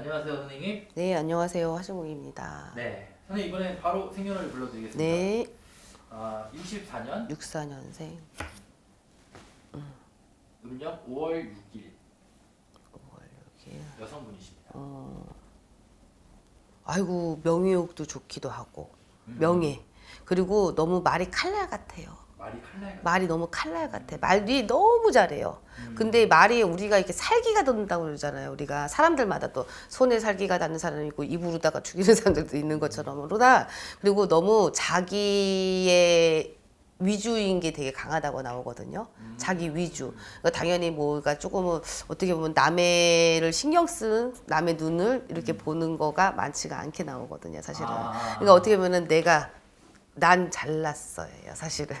안녕하세요 선생님. 네, 안녕하세요. 하승욱입니다. 네. 선생님 이번에 바로 생년을 불러드리겠습니다. 네, 아 64년 64년생 음력 5월 6일 5월 6일. 여성분이십니다. 어, 아이고 명예욕도 좋기도 하고 음. 명예. 그리고 너무 말이 칼날 같아요. 말이 칼날 같 말이 너무 칼날 같아. 말이 너무 잘해요. 음. 근데 말이 우리가 이렇게 살기가 돋는다고 그러잖아요. 우리가 사람들마다 또 손에 살기가 닿는 사람이 있고 입으로다가 죽이는 사람들도 있는 것처럼 그러다 그리고 너무 자기의 위주인 게 되게 강하다고 나오거든요. 자기 위주. 그러니까 당연히 뭐가 조금은 어떻게 보면 남의를 신경 쓴 남의 눈을 이렇게 보는 거가 많지가 않게 나오거든요. 사실은. 아. 그러니까 어떻게 보면은 내가 난 잘났어요, 사실은.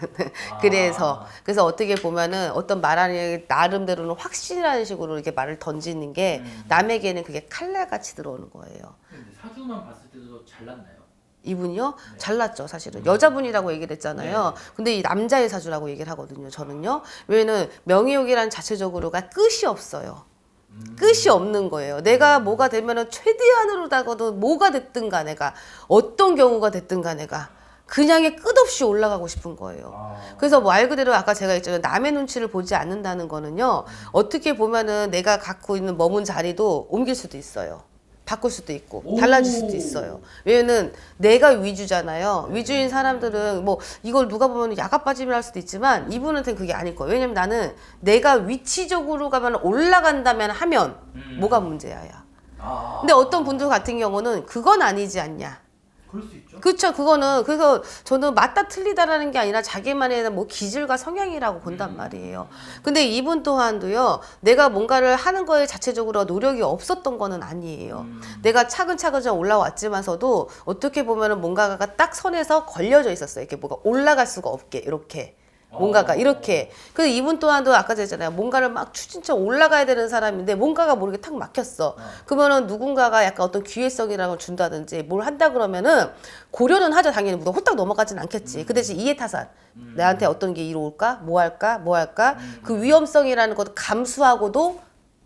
그래서 그래서 어떻게 보면은 어떤 말하는 나름대로는 확신이라는 식으로 이렇게 말을 던지는 게 음. 남에게는 그게 칼날같이 들어오는 거예요. 근데 사주만 봤을 때도 잘났나요? 이분요 네. 잘났죠 사실은 여자분이라고 얘기를 했잖아요 근데 이 남자의 사주라고 얘기를 하거든요 저는요 왜냐면 명예욕이란 자체적으로가 끝이 없어요 음. 끝이 없는 거예요 내가 뭐가 되면은 최대한으로 다가도 뭐가 됐든 간에가 어떤 경우가 됐든 간에가 그냥의 끝없이 올라가고 싶은 거예요 아. 그래서 말 그대로 아까 제가 했잖아요. 남의 눈치를 보지 않는다는 거는요. 어떻게 보면은 내가 갖고 있는 머문 자리도 옮길 수도 있어요. 바꿀 수도 있고 오. 달라질 수도 있어요. 왜냐면 내가 위주잖아요. 위주인 사람들은 뭐 이걸 누가 보면 야가 빠짐이라 할 수도 있지만 이분한테는 그게 아닐 거예요. 왜냐면 나는 내가 위치적으로 가면 올라간다면 하면 음. 뭐가 문제야. 야. 아. 근데 어떤 분들 같은 경우는 그건 아니지 않냐. 그럴 수 있죠. 그렇죠. 그거는 그래서 저는 맞다 틀리다라는 게 아니라 자기만의 뭐 기질과 성향이라고 본단 말이에요. 근데 이분 또한도요. 내가 뭔가를 하는 거에 자체적으로 노력이 없었던 거는 아니에요. 음. 내가 차근차근 좀 올라왔지만서도 어떻게 보면은 뭔가가 딱 선에서 걸려져 있었어요. 이렇게 뭐가 올라갈 수가 없게 이렇게. 뭔가가 어. 이렇게. 그래서 이분 또한도 아까 제잖아요. 뭔가를 막 추진쳐 올라가야 되는 사람인데 뭔가가 모르게 탁 막혔어. 그러면은 누군가가 약간 어떤 기회성이라는 걸 준다든지 뭘 한다 그러면은 고려는 하죠. 당연히 무슨 호딱 넘어가진 않겠지. 그 대신 이해타산. 나한테 어떤 게 이로울까? 뭐 할까? 뭐 할까? 그 위험성이라는 것도 감수하고도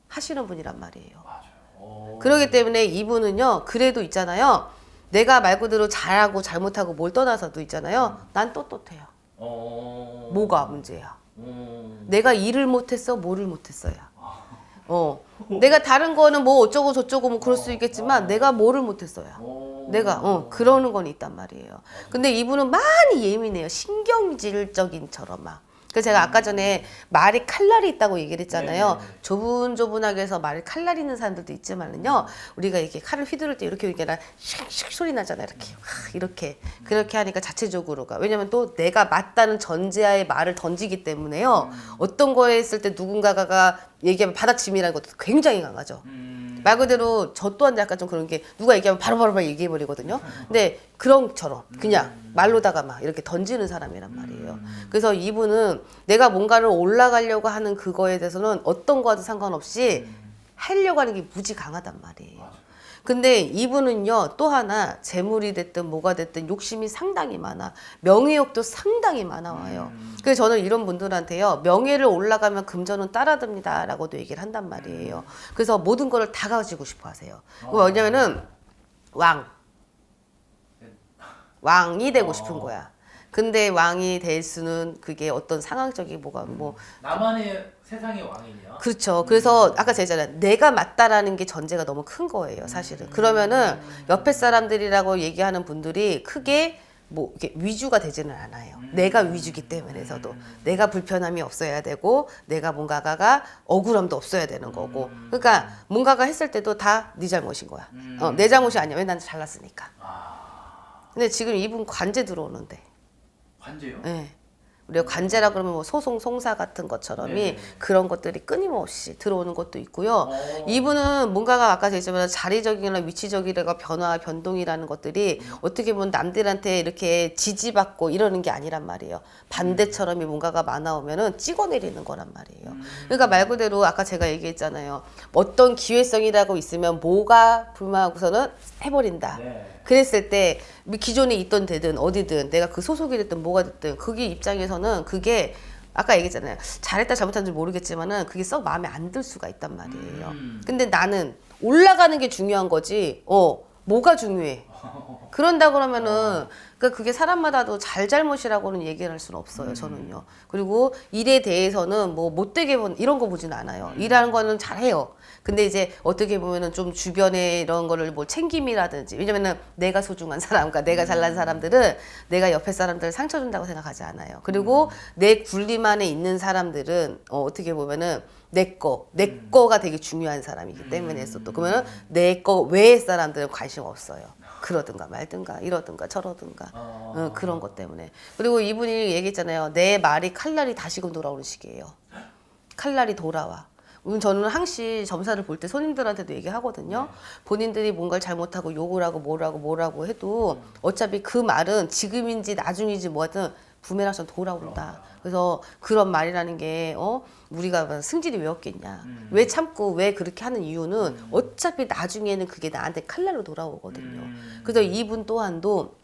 하시는 분이란 말이에요. 맞아요. 어. 그렇기 때문에 이분은요, 그래도 있잖아요. 내가 말 그대로 잘하고 잘못하고 뭘 떠나서도 있잖아요. 난 떳떳해요. 어. 뭐가 문제야? 음. 내가 일을 못했어, 뭐를 못했어요. 어, 내가 다른 거는 뭐 어쩌고 저쩌고 뭐 그럴 수 있겠지만 내가 뭐를 못했어요. 어. 내가 어 그러는 건 있단 말이에요. 근데 이분은 많이 예민해요. 신경질적인처럼 막. 그래서 제가 아까 전에 말이 칼날이 있다고 얘기를 했잖아요. 네네네. 조분조분하게 해서 말이 칼날이 있는 사람들도 있지만은요. 우리가 이렇게 칼을 휘두를 때 이렇게 이렇게 슉슉 소리 나잖아요. 이렇게 와, 이렇게 그렇게 하니까 자체적으로가 왜냐면 또 내가 맞다는 전제하에 말을 던지기 때문에요. 어떤 거에 했을 때 누군가가 얘기하면 받아침이라는 것도 굉장히 강하죠. 음. 말 그대로 저 또한 약간 좀 그런 게 누가 얘기하면 바로바로 막 얘기해 버리거든요. 근데 그런처럼 그냥 말로다가 막 이렇게 던지는 사람이란 말이에요. 그래서 이분은 내가 뭔가를 올라가려고 하는 그거에 대해서는 어떤 거와도 상관없이 하려고 하는 게 무지 강하단 말이에요. 근데 이분은요 또 하나 재물이 됐든 뭐가 됐든 욕심이 상당히 많아 명예욕도 상당히 많아 와요. 그래서 저는 이런 분들한테요 명예를 올라가면 금전은 따라듭니다라고도 얘기를 한단 말이에요. 그래서 모든 거를 다 가지고 싶어하세요. 왜냐면은 왕 왕이 되고 싶은 거야. 근데 왕이 될 수는 그게 어떤 상황적인 뭐가 뭐 나만의 세상의 왕이냐? 그렇죠. 그래서 아까 제가 했잖아요. 내가 맞다라는 게 전제가 너무 큰 거예요, 사실은. 그러면은 옆에 사람들이라고 얘기하는 분들이 크게 뭐 이렇게 위주가 되지는 않아요. 내가 위주기 때문에서도 내가 불편함이 없어야 되고 내가 뭔가가 억울함도 없어야 되는 거고. 그러니까 뭔가가 했을 때도 다 네 잘못인 거야. 어, 내 잘못이 아니야. 왜 난 잘났으니까. 근데 지금 이분 관제 들어오는데. 관제요? 예. 우리가 관제라 그러면 뭐 소송 송사 같은 것처럼이 네네. 그런 것들이 끊임없이 들어오는 것도 있고요. 어. 이분은 뭔가가 아까 제가 자리적이나 위치적이라가 변화 변동이라는 것들이 어떻게 보면 남들한테 이렇게 지지받고 이러는 게 아니란 말이에요. 반대처럼이 뭔가가 많아 오면은 찍어내리는 거란 말이에요. 그러니까 말 그대로 아까 제가 얘기했잖아요. 어떤 기회성이라고 있으면 뭐가 불만하고서는 해버린다. 네. 그랬을 때 기존에 있던 데든 어디든 내가 그 소속이 됐든 뭐가 됐든 그게 입장에서는 그게 아까 얘기했잖아요. 잘했다 잘못한지 모르겠지만은 그게 썩 마음에 안 들 수가 있단 말이에요. 음. 근데 나는 올라가는 게 중요한 거지. 어, 뭐가 중요해? 그런다 그러면은 그 그게 사람마다도 잘잘못이라고는 얘기를 할 수는 없어요. 음. 저는요. 그리고 일에 대해서는 뭐 못되게 본 이런 거 보진 않아요. 음. 일하는 거는 잘해요. 근데 이제 어떻게 보면은 좀 주변에 이런 거를 뭐 챙김이라든지 왜냐면은 내가 소중한 사람, 그러니까 내가 음. 잘난 사람들은 내가 옆에 사람들을 상처 준다고 생각하지 않아요. 음. 그리고 내 군림 안에 있는 사람들은 어, 어떻게 보면은 내 거, 내 음. 거가 되게 중요한 사람이기 때문에 또 그러면은 내 거 외의 사람들은 관심 없어요. 그러든가 말든가 이러든가 저러든가 어. 어, 그런 것 때문에 그리고 이분이 얘기했잖아요. 내 말이 칼날이 다시금 돌아오는 시기예요. 칼날이 돌아와. 음, 저는 항시 점사를 볼 때 손님들한테도 얘기하거든요. 본인들이 뭔가를 잘못하고 욕을 하고 뭐라고 뭐라고 해도 어차피 그 말은 지금인지 나중인지 뭐하든 부메랑처럼 돌아온다. 그래서 그런 말이라는 게 어? 우리가 승질이 왜 없겠냐. 음. 왜 참고 왜 그렇게 하는 이유는 어차피 나중에는 그게 나한테 칼날로 돌아오거든요. 음. 그래서 이분 또한도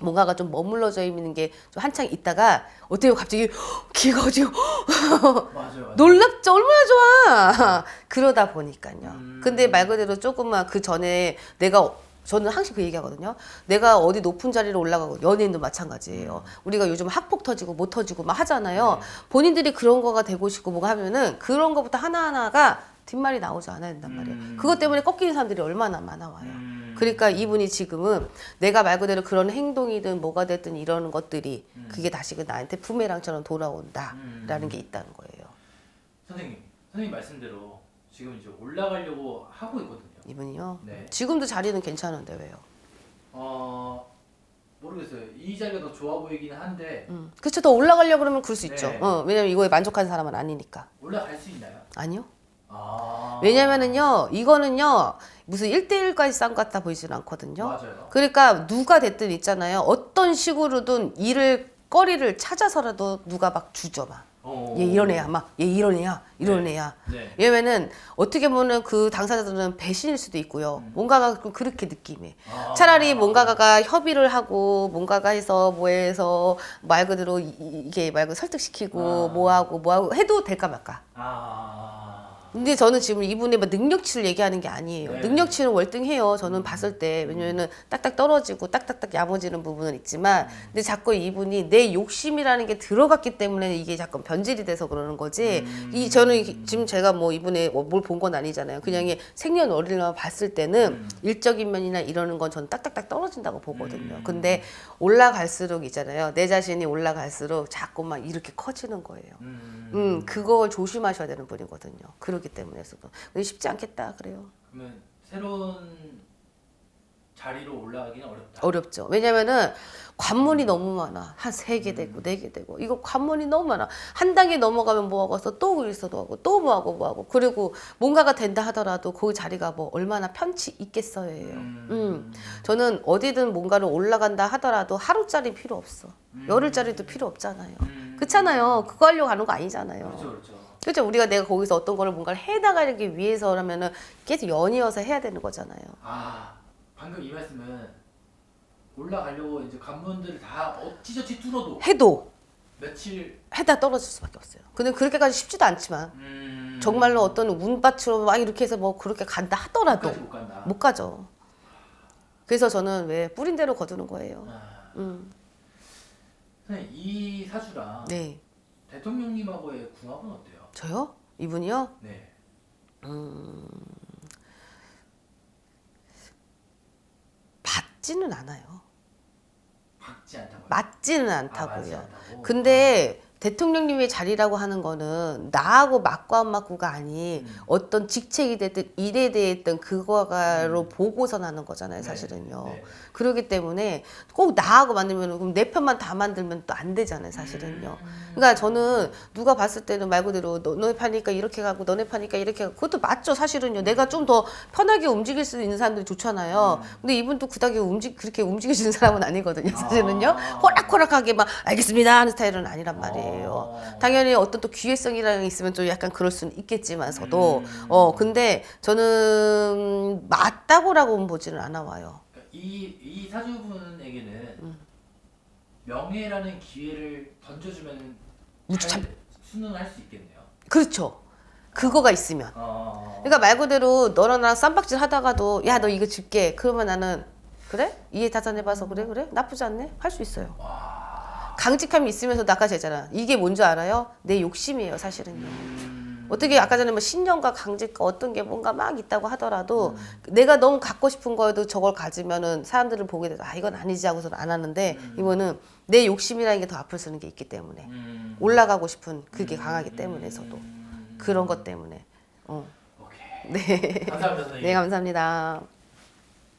뭔가가 좀 머물러져 있는 게 좀 한창 있다가 어떻게 갑자기 기가. 맞아요. 놀랍죠 얼마나 좋아 그러다 보니까요 음. 근데 말 그대로 조금만 그 전에 내가 저는 항상 그 얘기하거든요. 내가 어디 높은 자리로 올라가고 연예인도 마찬가지예요. 우리가 요즘 학폭 터지고 못 터지고 막 하잖아요. 본인들이 그런 거가 되고 싶고 뭐가 하면은 그런 거부터 하나하나가 뒷말이 나오지 않아야 된단 말이에요. 음. 그것 때문에 꺾이는 사람들이 얼마나 많아 와요. 음. 그러니까 이분이 지금은 내가 말 그대로 그런 행동이든 뭐가 됐든 이러는 것들이 그게 다시 그 나한테 부메랑처럼 돌아온다라는 음. 게 있다는 거예요. 선생님, 선생님 말씀대로 지금 이제 올라가려고 하고 있거든요. 이분이요. 네. 지금도 자리는 괜찮은데 왜요? 어 모르겠어요. 이 자리가 더 좋아 보이긴 한데 음. 그쵸 더 올라가려고 그러면 그럴 수 네. 있죠. 어, 왜냐면 이거에 만족하는 사람은 아니니까. 올라갈 수 있나요? 아니요. 아 왜냐면은요 이거는요 무슨 1대1까지 싼 것 같아 보이지는 않거든요. 맞아요. 그러니까 누가 됐든 있잖아요. 어떤 식으로든 일을 거리를 찾아서라도 누가 막 주죠 막. 어. 얘 이런 애야 막 얘 이런 애야 이런 네. 애야. 네. 왜냐면은 어떻게 보면 그 당사자들은 배신일 수도 있고요. 뭔가가 좀 그렇게 느낌이. 아. 차라리 뭔가가 협의를 하고 뭔가가 해서 뭐 해서 말 그대로 이- 이게 말고 설득시키고 아. 뭐 하고 뭐 하고 해도 될까 말까. 아. 근데 저는 지금 이분의 뭐 능력치를 얘기하는 게 아니에요. 네. 능력치는 월등해요. 저는 봤을 때 왜냐면은 딱딱 떨어지고 딱딱딱 야무지는 부분은 있지만, 근데 자꾸 이분이 내 욕심이라는 게 들어갔기 때문에 이게 자꾸 변질이 돼서 그러는 거지. 이 저는 이- 지금 제가 뭐 이분의 뭘 본 건 아니잖아요. 그냥 이 생년월일만 봤을 때는 일적인 면이나 이러는 건 저는 딱딱딱 떨어진다고 보거든요. 근데 올라갈수록 있잖아요. 내 자신이 올라갈수록 자꾸만 이렇게 커지는 거예요. 음. 음, 그걸 조심하셔야 되는 분이거든요. 그 렇기 때문에서도. 근데 쉽지 않겠다 그래요. 그러면 새로운 자리로 올라가기는 어렵다. 어렵죠. 왜냐면은 관문이 너무 많아. 한 세 개 되고 네 개 되고 이거 관문이 너무 많아. 한 단계 넘어가면 뭐 하고 또 일서도 하고 또 뭐 하고 뭐 하고 그리고 뭔가가 된다 하더라도 그 자리가 뭐 얼마나 편치 있겠어요. 음. 음. 저는 어디든 뭔가를 올라간다 하더라도 하루짜리 필요 없어. 열흘짜리도 필요 없잖아요. 음. 그렇잖아요. 그거 하려고 가는 거 아니잖아요. 그렇죠, 그렇죠. 그렇죠. 우리가 내가 거기서 어떤 거를 뭔가를 해나가기 위해서라면은 계속 연이어서 해야 되는 거잖아요. 아 방금 이 말씀은 올라가려고 이제 관문들을 다 어찌저찌 뚫어도 해도 며칠 해다 떨어질 수밖에 없어요. 근데 그렇게까지 쉽지도 않지만 음. 정말로 어떤 운밭으로 막 이렇게 해서 뭐 그렇게 간다 하더라도 끝까지 못 간다. 못 가죠. 그래서 저는 왜 뿌린 대로 거두는 거예요. 아, 음, 선생님 이 사주랑 네. 대통령님하고의 궁합은 어때요? 저요? 이분이요? 네. 받지는 않아요. 박지 않다고. 맞지는 아, 맞지 않다고요. 않다고? 근데 대통령님의 자리라고 하는 거는 나하고 맞고 안 맞고가 아닌 음. 어떤 직책이 됐든 일에 대했든 그거가로 보고서 나는 거잖아요, 네, 사실은요. 네. 그렇기 때문에 꼭 나하고 만들면 그럼 내 편만 다 만들면 또 안 되잖아요, 사실은요. 음. 그러니까 저는 누가 봤을 때는 말 그대로 너, 너네 파니까 이렇게 가고 너네 파니까 이렇게 가고 그것도 맞죠, 사실은요. 내가 좀 더 편하게 움직일 수 있는 사람들이 좋잖아요. 근데 이분도 그닥에 움직 그렇게 움직여주는 사람은 아니거든요, 사실은요. 아. 호락호락하게 막 알겠습니다 하는 스타일은 아니란 말이에요. 어. 당연히 어떤 또 기회성이라는 게 있으면 좀 약간 그럴 수는 있겠지만서도 음. 어 근데 저는 맞다고라고는 보지는 않아 와요. 이, 이 사주분에게는 음. 명예라는 기회를 던져주면 무척 잘, 참- 순응할 수 있겠네요. 그렇죠. 그거가 있으면. 어. 그러니까 말 그대로 너랑 나랑 쌈박질 하다가도 야 너 이거 줄게. 그러면 나는 그래? 이해 타산해봐서 그래 그래 나쁘지 않네 할 수 있어요. 강직함이 있으면서도 아까 제잖아. 이게 뭔지 알아요? 내 욕심이에요 사실은요. 음. 어떻게 아까 전에 뭐 신념과 강직과 어떤 게 뭔가 막 있다고 하더라도 내가 너무 갖고 싶은 거에도 저걸 가지면은 사람들을 보게 돼서 아 이건 아니지 하고서는 안 하는데 이거는 내 욕심이라는 게 더 앞을 서는 게 있기 때문에 음. 올라가고 싶은 그게 강하기 때문에서도 음. 그런 것 때문에 어. 오케이. 네. 감사합니다 선생님. 네 감사합니다.